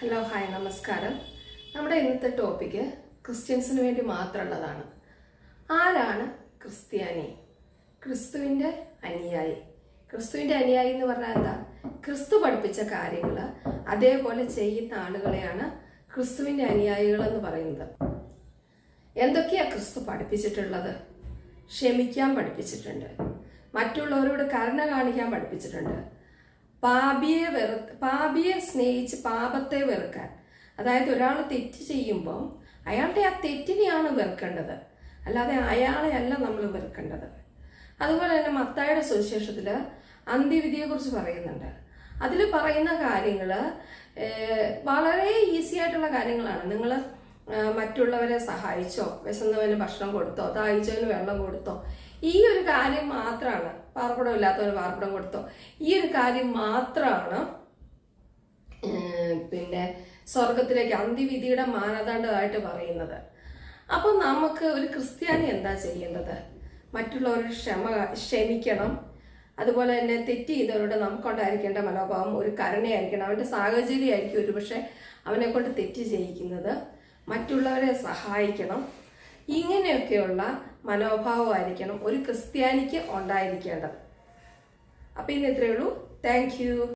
Hello hi നമസ്കാരം. നമ്മുടെ ഇന്നത്തെ ടോപ്പിക്ക് ക്രിസ്ത്യൻസിന് വേണ്ടി മാത്രമുള്ളതാണ്. ആരാണ് ക്രിസ്ത്യാനി? ക്രിസ്തുവിന്റെ അനുയായി. ക്രിസ്തുവിന്റെ അനുയായി എന്ന് പറഞ്ഞാൽ എന്താ? ക്രിസ്തു പഠിപ്പിച്ച കാര്യങ്ങൾ അതേപോലെ ചെയ്യുന്ന ആളുകളെയാണ് ക്രിസ്തുവിന്റെ അനുയായികൾ എന്ന് പറയുന്നത്. എന്തൊക്കെയാണ് ക്രിസ്തു പഠിപ്പിച്ചിട്ടുള്ളത്? ക്ഷമിക്കാൻ പഠിപ്പിച്ചിട്ടുണ്ട്. മറ്റുള്ളവരോട് കരുണ കാണിക്കാൻ പഠിപ്പിച്ചിട്ടുണ്ട്. പാപിയെ വെറു പാപിയെ സ്നേഹിച്ച് പാപത്തെ വെറുക്കാൻ. അതായത് ഒരാൾ തെറ്റ് ചെയ്യുമ്പോൾ അയാളുടെ ആ തെറ്റിനെയാണ് വെറുക്കേണ്ടത്. അല്ലാതെ അയാളെ അല്ല നമ്മൾ വെറുക്കേണ്ടത്. അതുപോലെ തന്നെ മത്തായുടെ സുവിശേഷത്തിൽ അന്ത്യവിധിയെക്കുറിച്ച് പറയുന്നുണ്ട്. അതിൽ പറയുന്ന കാര്യങ്ങൾ വളരെ ഈസി ആയിട്ടുള്ള കാര്യങ്ങളാണ്. നിങ്ങൾ മറ്റുള്ളവരെ സഹായിച്ചോ വിശന്നവന് ഭക്ഷണം കൊടുത്തോ ദാഹിച്ചവന് വെള്ളം കൊടുത്തോ ഈ ഒരു കാര്യം മാത്രമാണ് പാർപ്പിടം ഇല്ലാത്തവന് പാർപ്പിടം കൊടുത്തോ. ഈ ഒരു കാര്യം മാത്രമാണ് പിന്നെ സ്വർഗത്തിലേക്ക് അന്തിവിധിയുടെ മാനദണ്ഡമായിട്ട് പറയുന്നത്. അപ്പോൾ നമുക്ക് ഒരു ക്രിസ്ത്യാനി എന്താ ചെയ്യേണ്ടത്? മറ്റുള്ളവരോട് ക്ഷമ ക്ഷമിക്കണം. അതുപോലെ തന്നെ തെറ്റ് ചെയ്തവരോട് നമുക്കുണ്ടായിരിക്കേണ്ട മനോഭാവം ഒരു കരുണയായിരിക്കണം. അവന്റെ സാഹചര്യമായിരിക്കും ഒരുപക്ഷെ അവനെ കൊണ്ട് തെറ്റ് ചെയ്യിക്കുന്നത്. മറ്റുള്ളവരെ സഹായിക്കണം. ഇങ്ങനെയൊക്കെയുള്ള മനോഭാവമായിരിക്കണം ഒരു ക്രിസ്ത്യാനിക്ക് ഉണ്ടായിരിക്കേണ്ടത്. അപ്പം ഇന്ന് ഇത്രയേ ഉള്ളൂ. താങ്ക്